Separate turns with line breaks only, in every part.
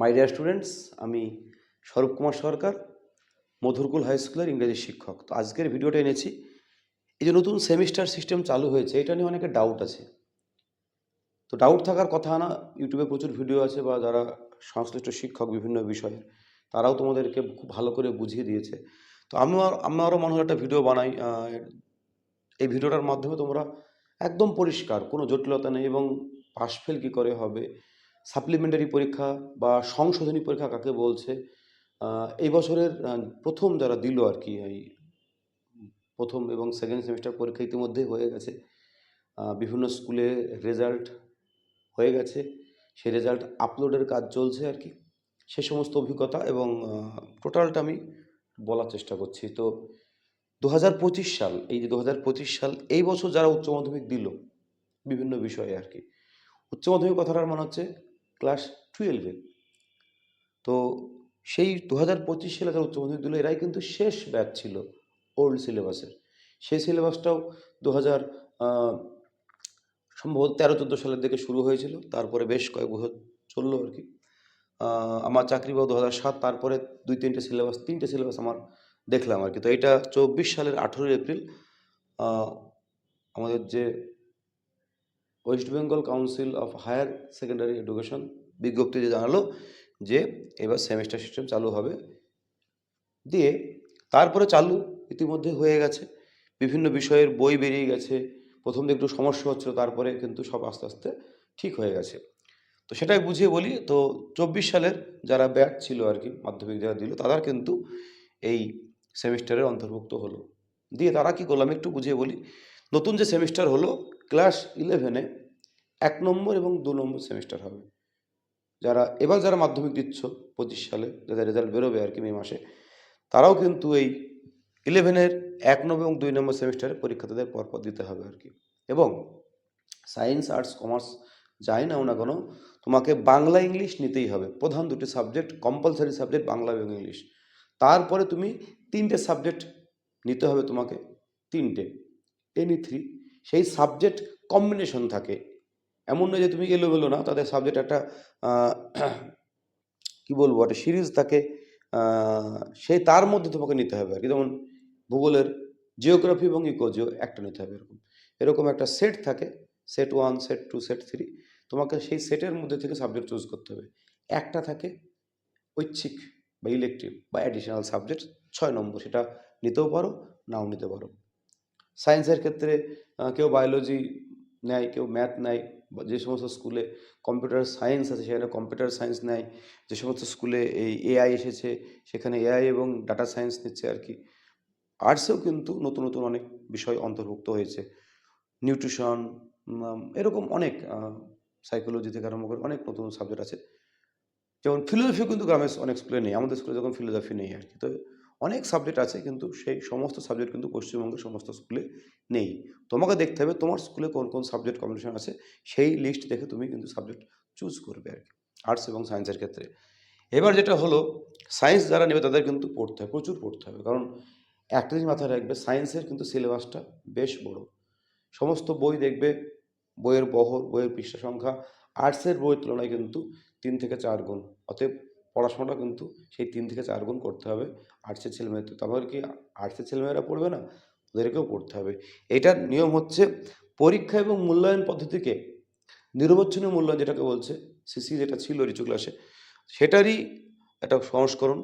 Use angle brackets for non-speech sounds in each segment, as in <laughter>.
My dear students আমি স্বরূপ কুমার সরকার, Madhurkul high স্কুলের ইংরেজি শিক্ষক। তো আজকের ভিডিওটা এনেছি। এই যে নতুন সেমিস্টার সিস্টেম চালু হয়েছে, এটা নিয়ে অনেকের ডাউট আছে। তো ডাউট থাকার কথা না ইউটিউবে প্রচুর ভিডিও আছে বা যারা সংশ্লিষ্ট শিক্ষক বিভিন্ন বিষয়ে তারাও তোমাদেরকে খুব ভালো করে বুঝিয়ে দিয়েছে। তো আমিও আমারও মনে হয় একটা ভিডিও বানাই এই ভিডিওটার মাধ্যমে তোমরা একদম পরিষ্কার, কোনো জটিলতা নেই এবং পাশ ফেল কী করে হবে সাপ্লিমেন্টারি পরীক্ষা বা সংশোধনী পরীক্ষা কাকে বলছে এই বছরের প্রথম যারা দিল আর কি, এই প্রথম এবং সেকেন্ড সেমিস্টার পরীক্ষা ইতিমধ্যে হয়ে গেছে। বিভিন্ন স্কুলে রেজাল্ট হয়ে গেছে। সেই রেজাল্ট আপলোডের কাজ চলছে আর কি। সে সমস্ত অভিজ্ঞতা এবং টোটালটা আমি বলার চেষ্টা করছি। তো দু হাজার পঁচিশ সাল, এই যে দু হাজার পঁচিশ সাল, এই বছর যারা উচ্চ মাধ্যমিক দিল বিভিন্ন বিষয়ে আর কি, উচ্চ মাধ্যমিক কথাটার মানে হচ্ছে ক্লাস টুয়েলভে। তো সেই দু হাজার পঁচিশ সালে যারা উচ্চ মাধ্যমিক দিল, এরাই কিন্তু শেষ ব্যাচ ছিল ওল্ড সিলেবাসের। সেই সিলেবাসটাও দু হাজার সম্ভবত তেরো চোদ্দ সালের দিকে শুরু হয়েছিল। তারপরে বেশ কয়েক বছর চলল আর কি। আমার চাকরি বা দু হাজার সাত, তারপরে দুই তিনটে সিলেবাস তিনটে সিলেবাস আমার দেখলাম আর কি। তো এটা চব্বিশ সালের আঠেরোই এপ্রিল আমাদের যে West Bengal Council of Higher Secondary Education বিজ্ঞপ্তিতে জানালো যে এবার সেমিস্টার সিস্টেম চালু হবে। দিয়ে তারপরে চালু ইতিমধ্যে হয়ে গেছে। বিভিন্ন বিষয়ের বই বেরিয়ে গেছে। প্রথম দিকে একটু সমস্যা হচ্ছিল, তারপরে কিন্তু সব আস্তে আস্তে ঠিক হয়ে গেছে। তো সেটাই বুঝিয়ে বলি, তো চব্বিশ সালের যারা ব্যাচ ছিল আর কি, মাধ্যমিক যারা দিল তারা কিন্তু এই সেমিস্টারের অন্তর্ভুক্ত হলো। দিয়ে তারা কি করল, আমি একটু বুঝিয়ে বলি। নতুন যে সেমিস্টার হলো ক্লাস ইলেভেনে এক নম্বর এবং দু নম্বর সেমিস্টার হবে। যারা, এবার যারা মাধ্যমিক দিচ্ছ, পঁচিশ সালে, যাদের রেজাল্ট বেরোবে আর কি মে মাসে, তারাও কিন্তু এই ইলেভেনের এক নম্বর এবং দুই নম্বর সেমিস্টারে পরীক্ষা তাদের পরপর দিতে হবে আর কি। এবং সায়েন্স আর্টস কমার্স যাই নাও না কেন, তোমাকে বাংলা, ইংলিশ নিতেই হবে। প্রধান দুটি সাবজেক্ট কম্পালসারি সাবজেক্ট বাংলা এবং ইংলিশ। তারপরে তুমি তিনটে সাবজেক্ট নিতে হবে তোমাকে, তিনটে। এনি থ্রি সেই সাবজেক্ট কম্বিনেশন থাকে। এমন নয় যে তুমি এলোমেলো না, তাদের সাবজেক্ট একটা কি বলব, একটা সিরিজ থাকে সেই তার মধ্যে তোমাকে নিতে হবে আর কি। যেমন ভূগোলের জিওগ্রাফি এবং ইকোজিও একটা নিতে হবে এরকম। এরকম একটা সেট থাকে set one set two set three তোমাকে সেই সেটের মধ্যে থেকে সাবজেক্ট চুজ করতে হবে। একটা থাকে ঐচ্ছিক বা ইলেকটিভ বা অ্যাডিশনাল সাবজেক্ট ছয় নম্বর, সেটা নিতেও পারো, নাও নিতে পারো। সায়েন্সের ক্ষেত্রে কেউ বায়োলজি নেয়, কেউ ম্যাথ নেয় যে সমস্ত স্কুলে কম্পিউটার সায়েন্স আছে, সেখানে কম্পিউটার সায়েন্স নেয়, যে সমস্ত স্কুলে এই এআই এসেছে, সেখানে এআই এবং ডাটা সায়েন্স নিচ্ছে আর কি। আর্টসেও কিন্তু নতুন নতুন অনেক বিষয় অন্তর্ভুক্ত হয়েছে। নিউট্রিশন এরকম অনেক সাইকোলজি থেকে আরম্ভ করে অনেক নতুন সাবজেক্ট আছে। যেমন ফিলোসফি কিন্তু গ্রামের অনেক স্কুলে নেই, আমাদের স্কুলে যখন ফিলোসফি নেই আর কি, তো অনেক সাবজেক্ট আছে কিন্তু সেই সমস্ত সাবজেক্ট কিন্তু পশ্চিমবঙ্গের সমস্ত স্কুলে নেই। তোমাকে দেখতে হবে তোমার স্কুলে কোন কোন সাবজেক্ট কম্বিনেশন আছে, সেই লিস্ট দেখে তুমি কিন্তু সাবজেক্ট চুজ করবে আর কি আর্টস এবং সায়েন্সের ক্ষেত্রে। এবার যেটা হলো সায়েন্স যারা নেবে তাদের কিন্তু পড়তে হবে, প্রচুর পড়তে হবে। কারণ একটা জিনিস মাথায় রাখবে সায়েন্সের কিন্তু সিলেবাসটা বেশ বড়। সমস্ত বই দেখবে, বইয়ের বহর, বইয়ের পৃষ্ঠা সংখ্যা আর্টসের বইয়ের তুলনায় কিন্তু তিন থেকে চার গুণ। অতএব পড়াশোনাটা কিন্তু সেই তিন থেকে চার গুণ করতে হবে আর্টসের ছেলেমেয়েদের তারপর কি আর্টসের ছেলেমেয়েরা পড়বে না? ওদেরকেও পড়তে হবে। এটার নিয়ম হচ্ছে পরীক্ষা এবং মূল্যায়ন পদ্ধতিকে নিরবচ্ছিন্ন মূল্যায়ন যেটাকে বলছে সিসি যেটা ছিল রিচু ক্লাসে সেটারই একটা সংস্করণ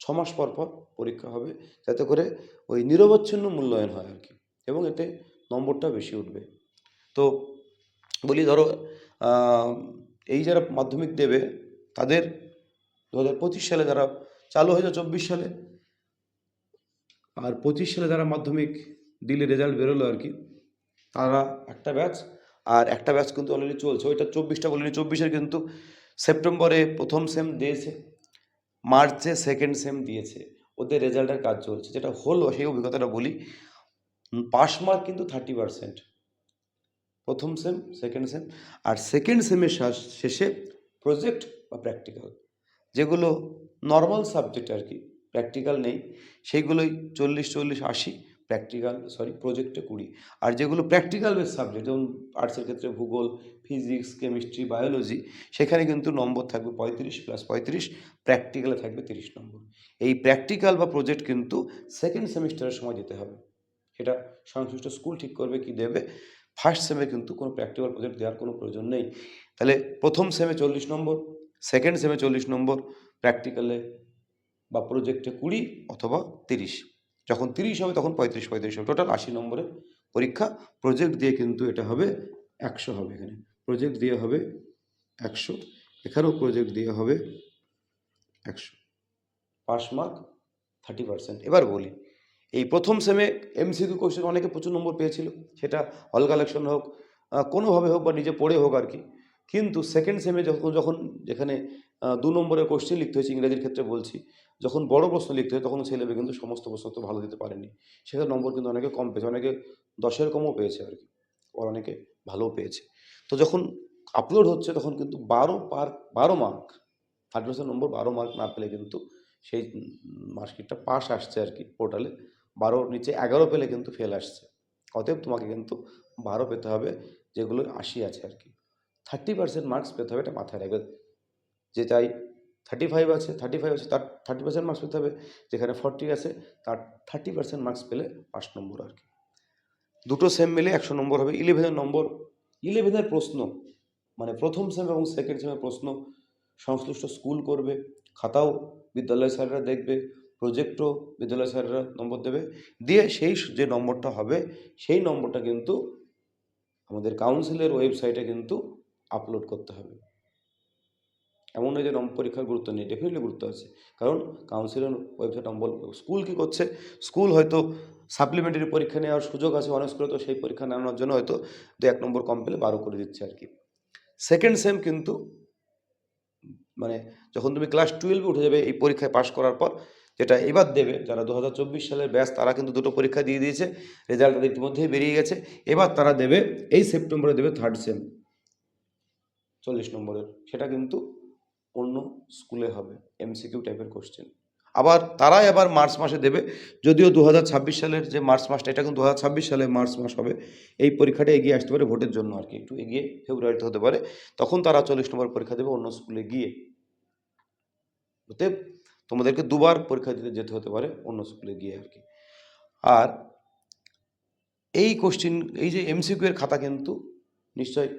ছ মাস পর পর পরীক্ষা হবে যাতে করে ওই নিরবচ্ছিন্ন মূল্যায়ন হয় আর কি এবং এতে নম্বরটা বেশি উঠবে। তো বলি ধরো এই যারা মাধ্যমিক দেবে তাদের দু হাজার পঁচিশ সালে যারা চালু হয়েছে, চব্বিশ সালে। আর পঁচিশ সালে যারা মাধ্যমিক দিলে রেজাল্ট বেরোলো আর কি, তারা একটা ব্যাচ আর একটা ব্যাচ কিন্তু অলরেডি চলছে। ওইটা চব্বিশটা বলিনি, চব্বিশের কিন্তু সেপ্টেম্বরে প্রথম সেম দিয়েছে মার্চে সেকেন্ড সেম দিয়েছে। ওদের রেজাল্টের কাজ চলছে। যেটা হলো, সেই অভিজ্ঞতাটা বলি পাস মার্ক কিন্তু থার্টি পারসেন্ট প্রথম সেম সেকেন্ড সেম আর সেকেন্ড সেমের শেষে প্রজেক্ট বা প্র্যাকটিক্যাল যেগুলো নর্মাল সাবজেক্ট আর কি প্র্যাকটিক্যাল নেই, সেইগুলোই চল্লিশ চল্লিশ আশি প্র্যাকটিক্যাল সরি প্রজেক্টে কুড়ি। আর যেগুলো প্র্যাকটিক্যাল বেস সাবজেক্ট যেমন আর্টসের ক্ষেত্রে ভূগোল ফিজিক্স কেমিস্ট্রি বায়োলজি সেখানে কিন্তু নম্বর থাকবে পঁয়ত্রিশ প্লাস পঁয়ত্রিশ প্র্যাকটিক্যালে থাকবে তিরিশ নম্বর। এই প্র্যাকটিক্যাল বা প্রজেক্ট কিন্তু সেকেন্ড সেমিস্টারের সময় যেতে হবে। সেটা সংশ্লিষ্ট স্কুল ঠিক করবে কি দেবে ফার্স্ট সেমে কিন্তু কোনো প্র্যাকটিক্যাল প্রজেক্ট দেওয়ার কোনো প্রয়োজন নেই। তাহলে প্রথম সেমে চল্লিশ নম্বর সেকেন্ড সেমে চল্লিশ নম্বর প্র্যাকটিক্যালে বা প্রজেক্টে কুড়ি অথবা তিরিশ। যখন তিরিশ হবে, তখন পঁয়ত্রিশ পঁয়ত্রিশ হবে। টোটাল আশি নম্বরের পরীক্ষা। প্রজেক্ট দিয়ে কিন্তু এটা হবে একশো হবে এখানে। প্রজেক্ট দিয়ে হবে একশো। এখানেও প্রজেক্ট দিয়ে হবে একশো। পাস মার্ক থার্টি পার্সেন্ট এবার বলি, এই প্রথম সেমে এমসিকিউ কোশ্চেন অনেকে প্রচুর নম্বর পেয়েছিল। সেটা হল কালেকশন হোক কোনোভাবে হোক বা নিজে পড়ে হোক আর কি। কিন্তু সেকেন্ড সেমে যখন যখন যেখানে দু নম্বরের কোশ্চেন লিখতে হয়েছে, ইংরেজির ক্ষেত্রে বলছি, যখন বড় প্রশ্ন লিখতে হয়, তখন ছেলেবে কিন্তু সমস্ত প্রশ্ন তো ভালো দিতে পারেনি। সেখানে নম্বর কিন্তু অনেকে কম পেয়েছে, অনেকে দশের কমও পেয়েছে আর কি। আর অনেকে ভালোও পেয়েছে। তো যখন আপলোড হচ্ছে, তখন কিন্তু বারো পার্ক বারো মার্ক থার্টি পার্সেন্ট নম্বর বারো মার্ক না পেলে কিন্তু সেই মার্কশিটটা পাস আসছে আর কি পোর্টালে বারোর নিচে এগারো পেলে কিন্তু ফেল আসছে। অতএব তোমাকে কিন্তু বারো পেতে হবে, যেগুলো আশি আছে আর কি। থার্টি পার্সেন্ট মার্কস পেতে হবে এটা মাথায় রাখবে যে চাই থার্টি ফাইভ আছে থার্টি ফাইভ আছে, তার থার্টি পার্সেন্ট মার্কস পেতে হবে। যেখানে ফর্টি আছে, তার থার্টি পার্সেন্ট মার্কস পেলে পাঁচ নম্বর আর কি। দুটো সেম মিলে একশো নম্বর হবে। ইলেভেনের নম্বর ইলেভেনের প্রশ্ন মানে প্রথম সেম এবং সেকেন্ড সেমের প্রশ্ন, সংশ্লিষ্ট স্কুল করবে, খাতাও বিদ্যালয় স্যাররা দেখবে প্রজেক্টও বিদ্যালয় স্যাররা নম্বর দেবে। দিয়ে সেই যে নম্বরটা হবে, সেই নম্বরটা কিন্তু আমাদের কাউন্সিলের ওয়েবসাইটে কিন্তু আপলোড করতে হবে। এমন নয় যে পরীক্ষার গুরুত্ব নেই ডেফিনেটলি গুরুত্ব আছে। কারণ কাউন্সিলের ওয়েবসাইট নম্বর স্কুল কী করছে? স্কুল হয়তো সাপ্লিমেন্টারি পরীক্ষা নেওয়ার সুযোগ আছে অনেক স্কুলে তো সেই পরীক্ষা নেওয়ার জন্য হয়তো দু এক নম্বর কম পেলে বারো করে দিচ্ছে আর কি। সেকেন্ড সেম কিন্তু মানে যখন তুমি ক্লাস টুয়েলভে উঠে যাবে এই পরীক্ষায় পাশ করার পর, যেটা এবার দেবে, যারা দু হাজার চব্বিশ সালের ব্যাচ তারা কিন্তু দুটো পরীক্ষা দিয়ে দিয়েছে রেজাল্ট তাদের ইতিমধ্যেই বেরিয়ে গেছে। এবার তারা দেবে, এই সেপ্টেম্বরে দেবে থার্ড সেম চল্লিশ নম্বরের, সেটা কিন্তু অন্য স্কুলে হবে এমসিকিউ টাইপের কোশ্চেন আবার তারাই আবার মার্চ মাসে দেবে, যদিও দু হাজার ছাব্বিশ সালের যে মার্চ মাসটা, এটা কিন্তু দু হাজার ছাব্বিশ সালে মার্চ মাস হবে, এই পরীক্ষাটা এগিয়ে আসতে পারে ভোটের জন্য আর কি, একটু এগিয়ে ফেব্রুয়ারিতে হতে পারে, তখন তারা চল্লিশ নম্বর পরীক্ষা দেবে অন্য স্কুলে গিয়ে। অতএব তোমাদেরকে দুবার পরীক্ষা দিতে যেতে হতে পারে অন্য স্কুলে গিয়ে আর কি। আর এই কোশ্চিন এই যে এমসিকিউ এর খাতা কিন্তু নিশ্চয়ই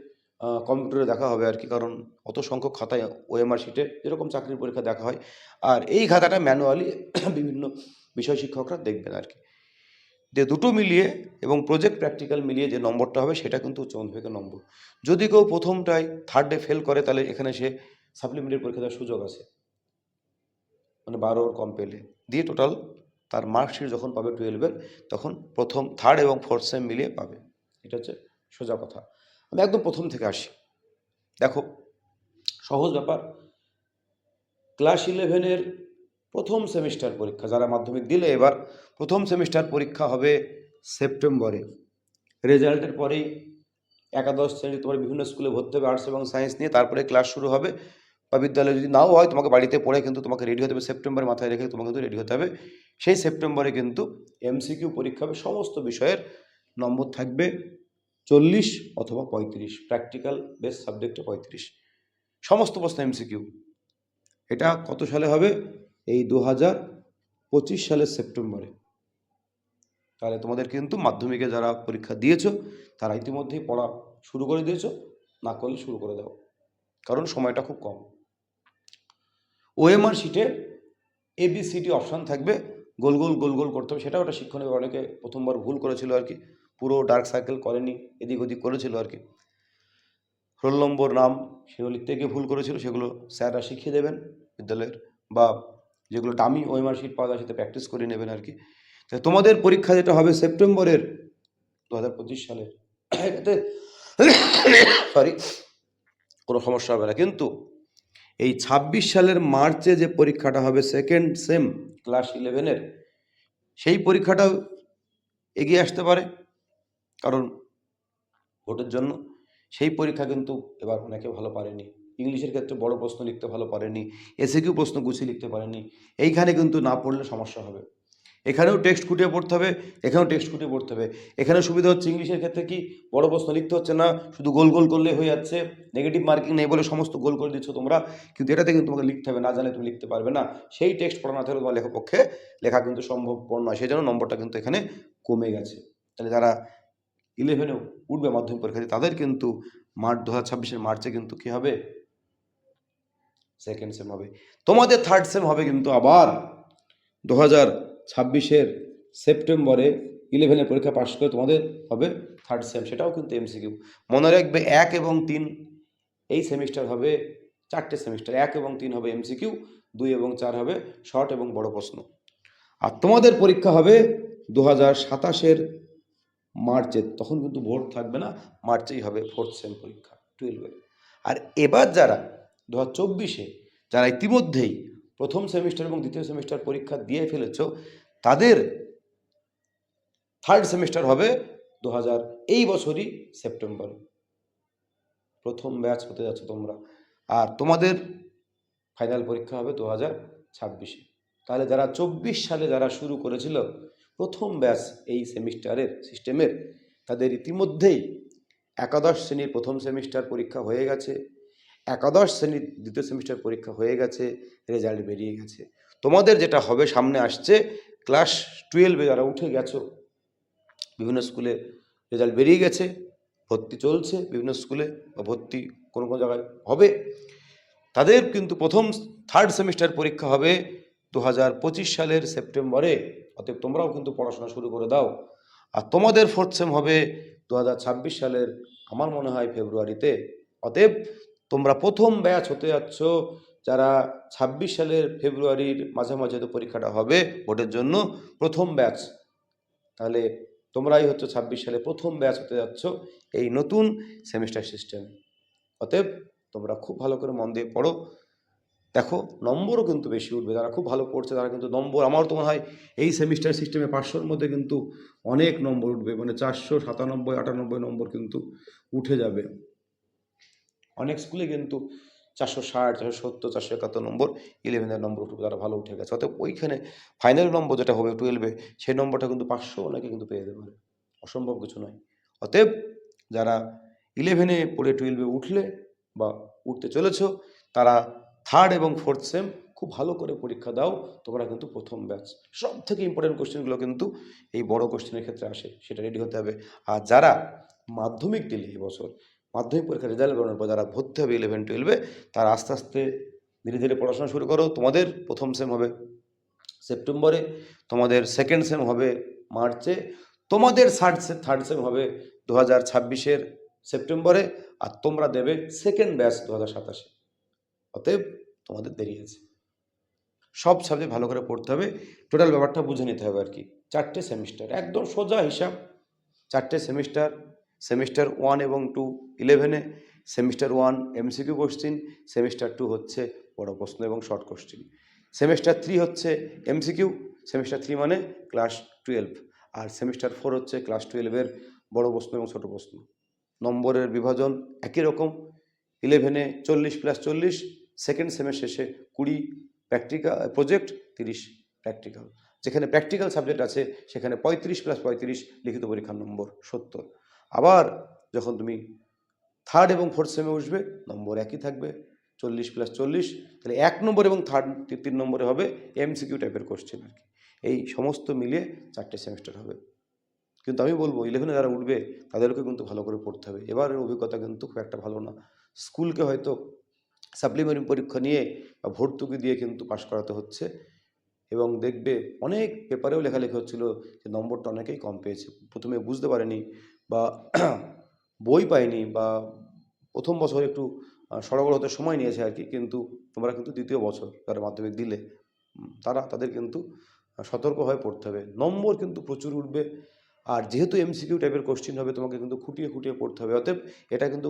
কম্পিউটারে দেখা হবে আর কি, কারণ অত সংখ্যক খাতায় ওএমআর শিটে যেরকম চাকরির পরীক্ষা দেখা হয়। আর এই খাতাটা ম্যানুয়ালি <coughs> বিভিন্ন বিষয় শিক্ষকরা দেখবেন আর কি। যে দুটো মিলিয়ে এবং প্রজেক্ট প্র্যাকটিক্যাল মিলিয়ে যে নম্বরটা হবে, সেটা কিন্তু মাধ্যমিকের নম্বর। যদি কেউ প্রথমটায় ডে ফেল করে, তাহলে এখানে সে সাপ্লিমেন্টারি পরীক্ষা দেওয়ার সুযোগ আছে। মানে বারোর কম পেলে। দিয়ে টোটাল তার মার্কশিট যখন পাবে টুয়েলভের তখন প্রথম থার্ড এবং ফোর্থ সেম মিলিয়ে পাবে। এটা হচ্ছে সোজা কথা। আমি একদম প্রথম থেকে আসি। দেখো, সহজ ব্যাপার। ক্লাস ইলেভেনের প্রথম সেমিস্টার পরীক্ষা, যারা মাধ্যমিক দিলে এবার প্রথম সেমিস্টার পরীক্ষা হবে সেপ্টেম্বরে। রেজাল্টের পরেই একাদশ শ্রেণি তোমার বিভিন্ন স্কুলে ভর্তি হবে আর্টস এবং সায়েন্স নিয়ে। তারপরে ক্লাস শুরু হবে। বা বিদ্যালয়ে যদি নাও হয়, তোমাকে বাড়িতে পড়ে কিন্তু তোমাকে রেডি হতে হবে সেপ্টেম্বর মাথায় রেখে তোমাকে কিন্তু রেডি হতে হবে। সেই সেপ্টেম্বরে কিন্তু এমসিকিউ পরীক্ষা হবে, সমস্ত বিষয়ের নম্বর থাকবে। চল্লিশ অথবা পঁয়ত্রিশ প্র্যাকটিক্যাল বেস সাবজেক্টে পঁয়ত্রিশ। সমস্ত প্রশ্ন এমসিকিউ এটা কত সালে হবে? এই দু হাজার পঁচিশ সালের সেপ্টেম্বরে। তাহলে তোমাদের কিন্তু মাধ্যমিকে যারা পরীক্ষা দিয়েছ, তারা ইতিমধ্যেই পড়া শুরু করে দিয়েছ, না করলে শুরু করে দাও। কারণ সময়টা খুব কম। ওএমআর শিটে A B C D option থাকবে। গোল গোল গোল গোল করতে হবে। সেটাও একটা শিক্ষণীয়, অনেকে প্রথমবার ভুল করেছিল আর কি। পুরো ডার্ক সার্কেল করেনি, এদিক ওদিক করেছিল আর কি। রোল নম্বর নাম সেগুলো লিখতে গিয়ে ভুল করেছিল, সেগুলো স্যাররা শিখিয়ে দেবেন বিদ্যালয়ের বা যেগুলো ডামি ওএমআর শিট পাওয়া যায় সেটা প্র্যাকটিস করে নেবেন আর কি। তোমাদের পরীক্ষা যেটা হবে সেপ্টেম্বরের দু হাজার পঁচিশ সালের সরি কোনো সমস্যা হবে না। কিন্তু এই ছাব্বিশ সালের মার্চে যে পরীক্ষাটা হবে সেকেন্ড সেম ক্লাস ইলেভেনের সেই পরীক্ষাটাও এগিয়ে আসতে পারে। কারণ ভোটের জন্য সেই পরীক্ষা কিন্তু এবার অনেকে ভালো পারেনি। ইংলিশের ক্ষেত্রে বড় প্রশ্ন লিখতে ভালো পারেনি এসে কিউ প্রশ্ন গুছিয়ে লিখতে পারেনি। এইখানে কিন্তু না পড়লে সমস্যা হবে। এখানেও টেক্সট খুঁটিয়ে পড়তে হবে, এখানেও টেক্সট খুঁটিয়ে পড়তে হবে। এখানে সুবিধা হচ্ছে ইংলিশের ক্ষেত্রে কি? বড় প্রশ্ন লিখতে হচ্ছে না, শুধু গোল গোল করলে হয়ে যাচ্ছে। নেগেটিভ মার্কিং নেই বলে সমস্ত গোল করে দিচ্ছ তোমরা, কিন্তু এটাতে কিন্তু তোমাকে লিখতে হবে, না জানলে তুমি লিখতে পারবে না। সেই টেক্সট পড়া না থাকলে তোমার লেখার পক্ষে লেখা কিন্তু সম্ভবপর নয়, সেই জন্য নম্বরটা কিন্তু এখানে কমে গেছে। তাহলে যারা ইলেভেনেও উঠবে মাধ্যমিক পরীক্ষা তাদের কিন্তু মার্চ দু হাজার মার্চে কিন্তু কী হবে? সেকেন্ড সেম হবে। তোমাদের থার্ড সেম হবে কিন্তু আবার দু হাজার ছাব্বিশের সেপ্টেম্বরে ইলেভেনের পরীক্ষা পাশ করে তোমাদের হবে থার্ড সেম সেটাও কিন্তু এমসিকিউ মনে রাখবে এক এবং তিন, এই সেমিস্টার হবে চারটে সেমিস্টার এক এবং তিন হবে এমসিকিউ দুই এবং চার হবে শর্ট এবং বড় প্রশ্ন। আর তোমাদের পরীক্ষা হবে দু হাজার সাতাশের মার্চে, তখন কিন্তু ভোট থাকবে না, মার্চেই হবে ফোর্থ সেম পরীক্ষা টুয়েলভের আর এবার যারা দু হাজার চব্বিশে, যারা ইতিমধ্যেই প্রথম সেমিস্টার এবং দ্বিতীয় সেমিস্টার পরীক্ষা দিয়ে ফেলেছ, তাদের থার্ড সেমিস্টার হবে দু হাজার এই বছরই সেপ্টেম্বরে। প্রথম ব্যাচ হতে যাচ্ছ তোমরা। আর তোমাদের ফাইনাল পরীক্ষা হবে দু হাজার ছাব্বিশে। তাহলে যারা চব্বিশ সালে যারা শুরু করেছিল প্রথম ব্যাচ এই সেমিস্টারের সিস্টেমের। তাদের ইতিমধ্যেই একাদশ শ্রেণির প্রথম সেমিস্টার পরীক্ষা হয়ে গেছে। একাদশ শ্রেণির দ্বিতীয় সেমিস্টার পরীক্ষা হয়ে গেছে, রেজাল্ট বেরিয়ে গেছে। তোমাদের যেটা হবে সামনে আসছে, ক্লাস টুয়েলভে যারা উঠে গেছো, বিভিন্ন স্কুলে রেজাল্ট বেরিয়ে গেছে, ভর্তি চলছে, বিভিন্ন স্কুলে বা ভর্তি কোনো কোনো জায়গায় হবে। তাদের কিন্তু প্রথম থার্ড সেমিস্টার পরীক্ষা হবে দু হাজার পঁচিশ সালের সেপ্টেম্বরে, অতএব তোমরাও কিন্তু পড়াশোনা শুরু করে দাও। আর তোমাদের ফোর্থ সেম হবে দু হাজার ছাব্বিশ সালের, আমার মনে হয়, ফেব্রুয়ারিতে। অতএব তোমরা প্রথম ব্যাচ হতে যাচ্ছ যারা ছাব্বিশ সালের ফেব্রুয়ারির মাঝামাঝি তো পরীক্ষাটা হবে ভোটের জন্য, প্রথম ব্যাচ। তাহলে তোমরাই হচ্ছে ছাব্বিশ সালে প্রথম ব্যাচ হতে যাচ্ছ এই নতুন সেমিস্টার সিস্টেম অতএব তোমরা খুব ভালো করে মন দিয়ে পড়ো। দেখো, নম্বরও কিন্তু বেশি উঠবে। যারা খুব ভালো পড়ছে, তারা কিন্তু নম্বর আমার তো মনে হয় এই সেমিস্টার সিস্টেমে পাঁচশোর মধ্যে কিন্তু অনেক নম্বর উঠবে। মানে চারশো সাতানব্বই, আটানব্বই নম্বর কিন্তু উঠে যাবে। অনেক স্কুলে কিন্তু চারশো ষাট, চারশো সত্তর, চারশো একাত্তর নম্বর ইলেভেনের নম্বর উঠবে, তারা ভালো উঠে গেছে। অতএব ওইখানে ফাইনাল নম্বর যেটা হবে টুয়েলভে সেই নম্বরটা কিন্তু পাঁচশো অনেকে কিন্তু পেয়ে যেতে পারে। অসম্ভব কিছু নয়। অতএব যারা ইলেভেনে পড়ে টুয়েলভে উঠলে বা উঠতে চলেছ, তারা থার্ড এবং ফোর্থ সেম খুব ভালো করে পরীক্ষা দাও, তোমরা কিন্তু প্রথম ব্যাচ সব থেকে ইম্পর্টেন্ট কোশ্চেনগুলো কিন্তু এই বড় কোশ্চেনের ক্ষেত্রে আসে, সেটা রেডি হতে হবে। আর যারা মাধ্যমিক দিলে এবছর মাধ্যমিক পরীক্ষার রেজাল্ট বেরোনোর পর যারা ভর্তি হবে ইলেভেন টুয়েলভে তারা আস্তে আস্তে ধীরে ধীরে পড়াশোনা শুরু করো, তোমাদের প্রথম সেম হবে সেপ্টেম্বরে, তোমাদের সেকেন্ড সেম হবে মার্চে, তোমাদের থার্ড সেম থার্ড সেম হবে দু হাজার ছাব্বিশের সেপ্টেম্বরে, আর তোমরা দেবে সেকেন্ড ব্যাচ দু হাজার সাতাশে। অতএব তোমাদের দেরি আছে। সব সাবজেক্ট ভালো করে পড়তে হবে। টোটাল ব্যাপারটা বুঝে নিতে হবে আর কি চারটে সেমিস্টার একদম সোজা হিসাব। চারটে সেমিস্টার সেমিস্টার ওয়ান এবং টু ইলেভেনে semester one MCQ question semester two হচ্ছে বড় প্রশ্ন এবং শর্ট কোশ্চিন সেমিস্টার থ্রি হচ্ছে এমসিকিউ সেমিস্টার থ্রি মানে ক্লাস টুয়েলভ আর সেমিস্টার ফোর হচ্ছে ক্লাস টুয়েলভের বড় প্রশ্ন এবং ছোট প্রশ্ন। নম্বরের বিভাজন একই রকম। ইলেভেনে চল্লিশ প্লাস চল্লিশ সেকেন্ড সেমের শেষে কুড়ি প্র্যাকটিক্যাল প্রজেক্ট তিরিশ প্র্যাকটিক্যাল যেখানে প্র্যাকটিক্যাল সাবজেক্ট আছে, সেখানে পঁয়ত্রিশ প্লাস পঁয়ত্রিশ লিখিত পরীক্ষার নম্বর সত্তর। আবার যখন তুমি থার্ড এবং ফোর্থ সেমে উঠবে, নম্বর একই থাকবে, চল্লিশ প্লাস চল্লিশ, তাহলে এক নম্বর এবং থার্ড তিন নম্বরে হবে এমসিকিউ টাইপের কোশ্চেন আর কি। এই সমস্ত মিলিয়ে চারটে সেমিস্টার হবে। কিন্তু আমি বলব ইলেভেনে যারা উঠবে, তাদেরকে কিন্তু ভালো করে পড়তে হবে। এবারের অভিজ্ঞতা কিন্তু খুব একটা ভালো না। স্কুলকে হয়তো সাপ্লিমেন্টারি পরীক্ষা নিয়ে বা ভর্তুকি দিয়ে কিন্তু পাশ করাতে হচ্ছে এবং দেখবে অনেক পেপারেও লেখালেখি হচ্ছিল যে নম্বরটা অনেকেই কম পেয়েছে। প্রথমে বুঝতে পারেনি বা <clears throat> বই পায়নি বা প্রথম বছর একটু সড়গড় হতে সময় নিয়েছে আর কি, কিন্তু তোমরা কিন্তু দ্বিতীয় বছর যারা মাধ্যমিক দিলে তারা, তাদের কিন্তু সতর্ক হয়ে পড়তে হবে। নম্বর কিন্তু প্রচুর উঠবে আর যেহেতু এমসিকিউ টাইপের কোশ্চিন হবে, তোমাকে কিন্তু খুঁটিয়ে খুঁটিয়ে পড়তে হবে। অতএব এটা কিন্তু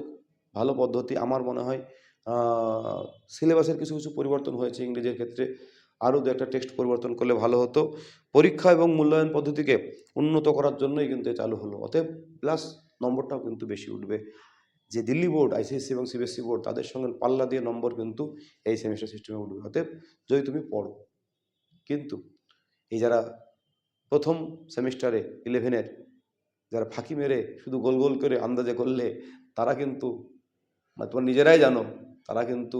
ভালো পদ্ধতি। আমার মনে হয় সিলেবাসের কিছু কিছু পরিবর্তন হয়েছে ইংরেজির ক্ষেত্রে। আরও দু একটা টেক্সট পরিবর্তন করলে ভালো হতো। পরীক্ষা এবং মূল্যায়ন পদ্ধতিকে উন্নত করার জন্যই কিন্তু চালু হলো। অতএব প্লাস নম্বরটাও কিন্তু বেশি উঠবে। যে দিল্লি বোর্ড আইসিএসসি এবং সিবিএসসি বোর্ড, তাদের সঙ্গে পাল্লা দিয়ে নম্বর কিন্তু এই সেমিস্টার সিস্টেমে উঠবে। অতএব যদি তুমি পড়ো, কিন্তু এই যারা প্রথম সেমিস্টারে ইলেভেনের যারা ফাঁকি মেরে শুধু গোল গোল করে আন্দাজে করলে, তারা কিন্তু মানে তোমরা নিজেরাই জানো তারা কিন্তু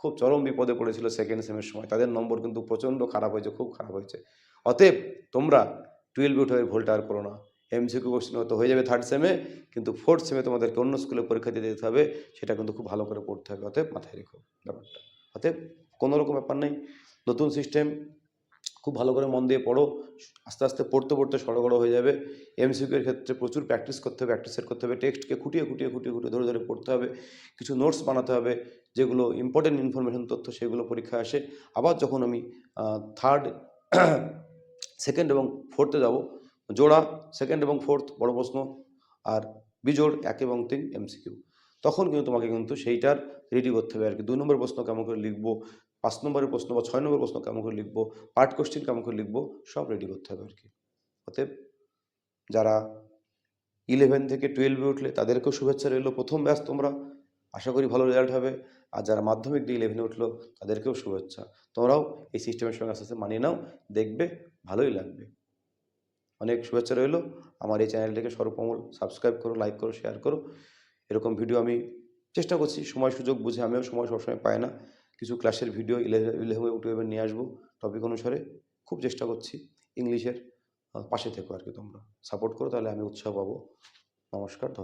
খুব চরম বিপদে পড়েছিল সেকেন্ড সেমের সময়। তাদের নম্বর কিন্তু প্রচণ্ড খারাপ হয়েছে, খুব খারাপ হয়েছে। অতএব তোমরা টুয়েলভ উঠে ভুলটা আর করো না। এমসিকিউ কোশ্চেন হয়তো হয়ে যাবে থার্ড সেমে কিন্তু ফোর্থ সেমে তোমাদেরকে অন্য স্কুলে পরীক্ষা দিয়ে দিতে হবে, সেটা কিন্তু খুব ভালো করে পড়তে হবে। অতএব মাথায় রেখো ব্যাপারটা। অতএব কোনো রকম ব্যাপার নেই। নতুন সিস্টেম খুব ভালো করে মন দিয়ে পড়ো, আস্তে আস্তে পড়তে পড়তে সড়গড় হয়ে যাবে। এমসিকিউ এর ক্ষেত্রে প্রচুর প্র্যাকটিস করতে হবে প্র্যাকটিসের করতে হবে টেক্সটকে খুঁটিয়ে খুঁটিয়ে খুঁটিয়ে খুঁটিয়ে ধরে ধরে পড়তে হবে, কিছু নোটস বানাতে হবে, যেগুলো ইম্পর্টেন্ট ইনফরমেশন তথ্য সেগুলো পরীক্ষায় আসে। আবার যখন আমি থার্ড সেকেন্ড এবং ফোর্থে যাব, জোড়া সেকেন্ড এবং ফোর্থ বড় প্রশ্ন, আর বিজোড়, এক এবং তিন এমসিকিউ তখন কিন্তু তোমাকে কিন্তু সেইটার রেডি করতে হবে। আর কি, দুই নম্বর প্রশ্ন কেমন করে লিখব পাঁচ নম্বরের প্রশ্ন বা ছয় নম্বর প্রশ্ন কেমন করে লিখব, পার্ট কোশ্চেন কেমন করে লিখব, সব রেডি করতে হবে আর কি অতএব যারা ইলেভেন থেকে টুয়েলভে উঠলে তাদেরকেও শুভেচ্ছা রইল। প্রথম ব্যাচ তোমরা, আশা করি ভালো রেজাল্ট হবে। আর যারা মাধ্যমিক দিয়ে ইলেভেনে উঠল, তাদেরকেও শুভেচ্ছা। তোমরাও এই সিস্টেমের সঙ্গে আস্তে আস্তে মানিয়ে নাও, দেখবে ভালোই লাগবে। অনেক শুভেচ্ছা রইল। আমার এই চ্যানেলটাকে সর্বমূল সাবস্ক্রাইব করো লাইক করো শেয়ার করো। এরকম ভিডিও আমি চেষ্টা করছি। সময় সুযোগ বুঝে আমিও সময় সবসময় পাই না। কিছু ক্লাসের ভিডিও ইলেভেন ইউটিউবে নিয়ে আসব টপিক অনুসারে। খুব চেষ্টা করছি ইংলিশের পাশে থেকো আর কি তোমরা। সাপোর্ট করো তাহলে আমি উৎসাহ পাবো। নমস্কার, ধন্যবাদ।